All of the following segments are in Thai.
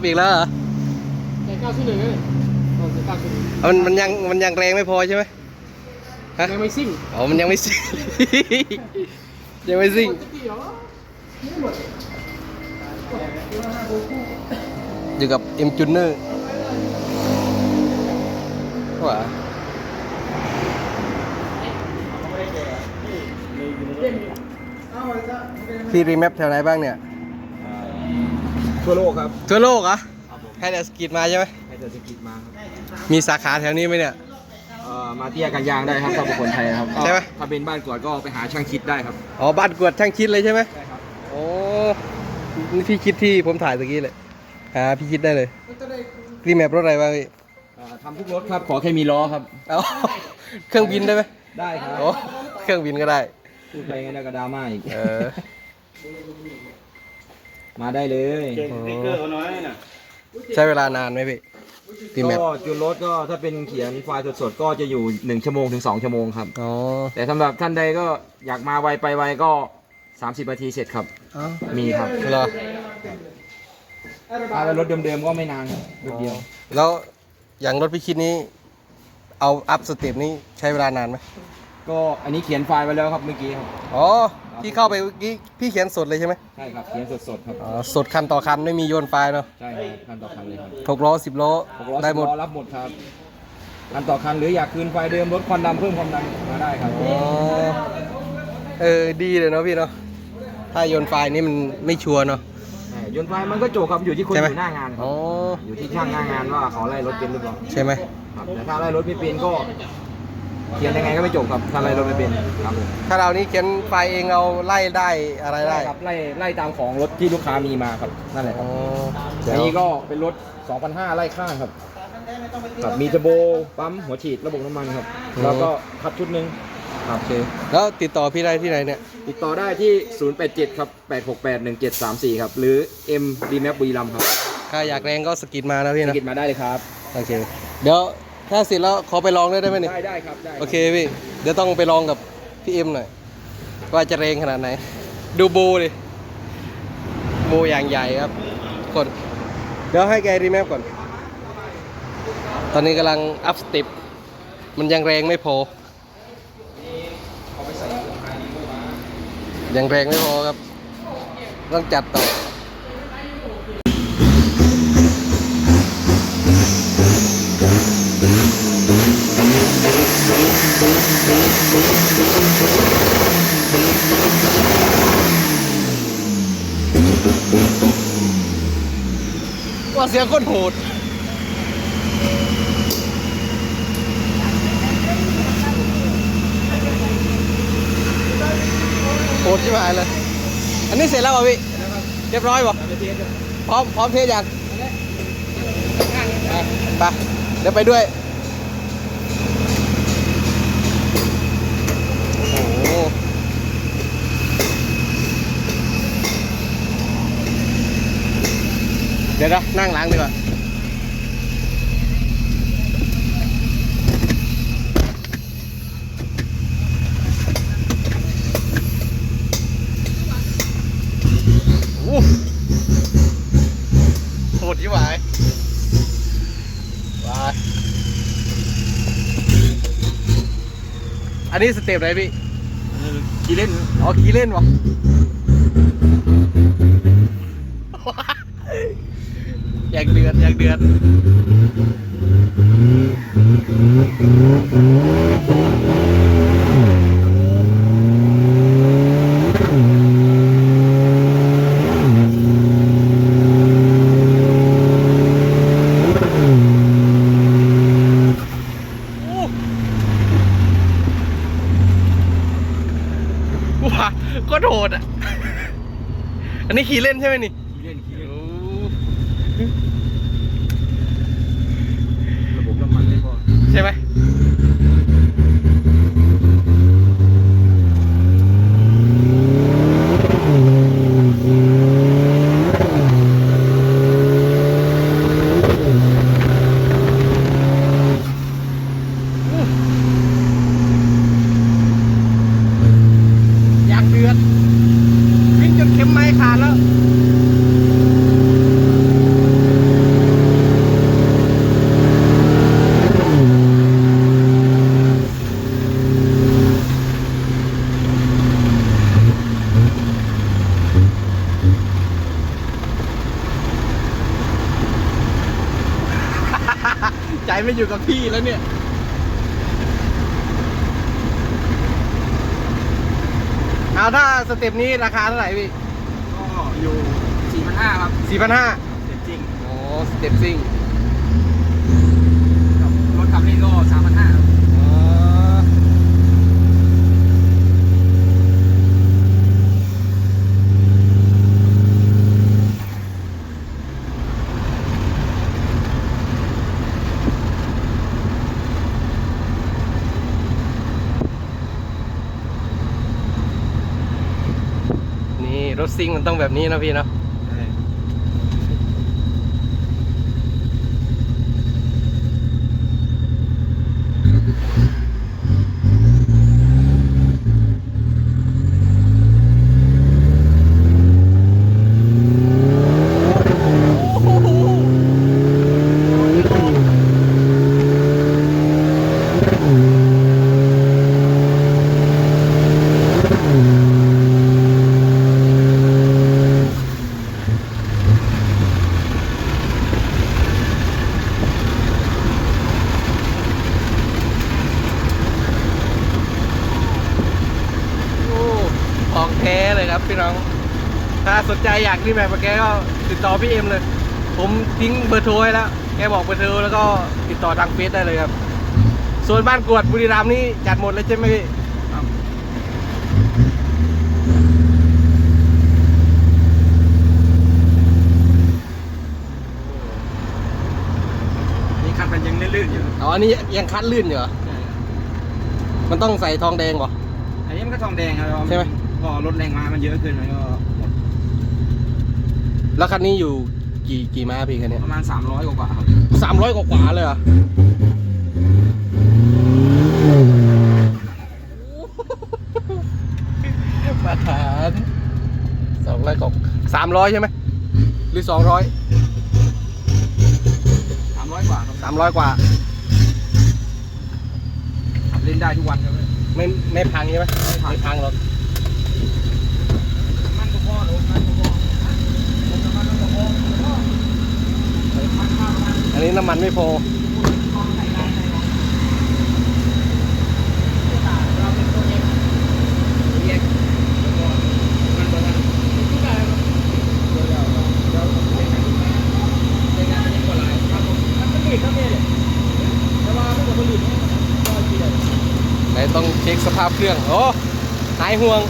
ออัพอีกแล้วเหรอแต่เก้าศูนย์หนึ่งเลยตอนเก้าศูนย์หนึ่งเอามันมันยังมันยังแรงไม่พอใช่ไหมฮะยังไม่ซิ่งอ๋อมันยังไม่ซิ่ง ยังไม่ซิ่งจะกี่เหรออยู่กับเอ็มจูเนอร์ว่าพี่รีแมปแถวไหนบ้างเนี่ย ทั่วโลกครับทั่วโลกเหรอให้แต่สกิดมาใช่ไหมให้เศรษฐกิจมาครับมีสาขาแถวนี้ไหมเนี่ย เอ่อมาเตี้ยกันยางได้ครับถ้าบุคคลไทยนะครับก็ใช่ไหม ถ้าเป็นบ้านกวดก็ไปหาช่างคิดได้ครับอ๋อบ้านกวดช่างคิดเลยใช่ไหมใช่ครับโอ้นี่พี่คิดที่ผมถ่ายตะกี้เลยหาพี่คิดได้เลยรีแมปรถอะไรบ้างพี่เอ่อทำทุกรถครับขอแค่มีล้อครับ เอาเครื่องบินได้ไหมได้ครับโอ้เครื่องบินก็ได้พูดไปงั้นแล้วก็ดราม่าอีก เออ มาได้เลยใช้เวลานานไหมพี่รีแมปก็จูนรถก็ถ้าเป็นเขียนไฟล์สดๆ ก็จะอยู่1ชั่วโมงถึง2ชั่วโมงครับ อ๋อแต่สำหรับท่านใดก็อยากมาไวไปไวก็ 30นาทีเสร็จครับเอ้ามีครับเหรอถ้าเป็นรถเดิมๆก็ไม่นานครับรถเดียว แล้วอย่างรถพี่คิดนี้ เอาอัพสเต็ปนี้ใช้เวลานานไหม ก็อันนี้เขียนไฟล์ไว้แล้วครับเมื่อกี้ครับ อ๋อพี่เข้าไปเมื่อกี้พี่เขียนสดเลยใช่ไหมใช่ครับเขียนสดๆครับ อ๋อสดคันต่อคันไม่มีโยนไฟล์เนาะใช่ครับคันต่อคันเลยครับหกล้อสิบล้อหกล้อได้สิบหมดล้อรับหมดครับคันต่อคันหรืออยากคืนไฟล์เดิมลดควันดำเพิ่มความดังมาได้ครับอ๋อเออดีเลยเนาะพี่เนาะถ้าโยนไฟล์นี่มันไม่ชัวร์เนาะใช่ยนต์ไฟล์มันก็โจกครับอยู่ที่คนใช่อไหมยู่หน้างานครัอ๋บออยู่ที่ช่างหน้างานว่าเขาไล่รถเป็นหรือเปล่าใช่ไหมครับแต่ถ้าไล่รถไม่เป็นก็ เขียนยังไงก็ไม่จบครับถ้าไล่รถไม่เป็นครับผมถ้าเรานี้เขียนไฟล์เองเอาไล่ได้อะไรได้ ครับไล่ไล่ตามของรถที่ลูกค้ามีมาครับนั่นแหละคอ๋รัอบเดี๋ยอัวนนี้ก็เป็นรถ 2,500 ไล่ข้างครับครับมีเทอร์โบปั๊มหัวฉีดระบบน้ำมันครับแล้วก็พัดชุดหนึ่งครับโอเคแล้วติดต่อพี่ได้ที่ไหนเนี่ย ติดต่อได้ที่ 087 ครับ 868 1734 ครับ หรือ M D Map บุรีรัมย์ครับถ้าอยากแรงก็สกิดมานะพี่สนะกิดมาได้เลยครับ โอเค เดี๋ยว ถ้าเสร็จแล้วขอไปลองด้วยได้ไหมเนี่ยได้ได้ครับได้โอเคพี่ เดี๋ยวต้องไปลองกับพี่เอ็มหน่อย ว่าจะแรงขนาดไหน ดูโบดิโบอย่างใหญ่ครับกดเดี๋ยวให้แกรีแมปก่อน ตอนนี้กำลังอัพสเต็ปมันยังแรงไม่พอ ยังแรงไม่พอครับ ต้องจัดต่อ ว่าเสียงคนโหดโหดที่หายเลย อันนี้เสร็จแล้วป่ะพี่ เรียบร้อยป่ะพร้อมพร้อมเทสยังไปเดี๋ยวไปด้วย โอ้โห เดี๋ยวนะนั่งหล้างดีกว่าโอ้โหโหดยิ่งไหวไปอันนี้สเต็ปไหนพี่ขี่เล่น อ๋อขี่เล่นวะ อยากเดือดอยากเดือดว้าก็โหดอะ อันนี้ขี่เล่นใช่ไหมนี่ โอ้ ระบบน้ำมันไม่พอ ใช่ไหมอยากเดือดวิ่งจนเข็มไม้ขาดแล้ว ใจ ไม่อยู่กับที่แล้วเนี่ยเอาถ้าสเต็ปนี้ราคาเท่าไหร่พี่ก็อยู่สี่พันห้าครับสี่พันห้าเสร็จจริง โอ้สเต็ปซิ่ง กับรถขับเล่นก็สามพันห้าครับ อ๋อนี่ รถซิ่งมันต้องแบบนี้นะพี่เนาะ โอ้ ของแท้เลยครับพี่น้อง ถ้าสนใจอยากรีแมปกับแกก็ติดต่อพี่เอ็มเลย ผมทิ้งเบอร์โทรไว้แล้ว แกบอกเบอร์โทรแล้วก็ติดต่อทางเฟซได้เลยครับ ส่วนบ้านกรวดบุรีรัมย์นี่จัดหมดแล้วใช่ไหมพี่ครับนี่คันมันยังลื่นๆอยู่ อ๋ออันนี้ยังคัดลื่นอยู่เหรอใช่มันต้องใส่ทองแดงเหรอ อันนี้มันก็ทองแดงครับใช่ไหม พอรถแรงมามันเยอะขึ้นมันก็หมดแล้วคันนี้อยู่กี่กี่ม้าพี่คันเนี้ประมาณ 300 กว่าๆครับสามร้อยกว่าๆเลยเหรอมาฐานสองร้อยกว่าสามร้อยใช่ไหมหรือสองร้อย300 กว่าครับสามร้อยกว่า ขับเล่นได้ทุกวันครับไม่ไม่พังใช่ไหมไม่พังไม่พังหรอกมันก็พ อันนี้น้ำมันไม่พอไหนต้องเช็คสภาพเครื่อง โอ้หายห่วง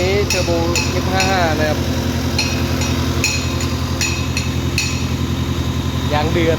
นี้เทอร์โบ F55 นะครับยางเดือด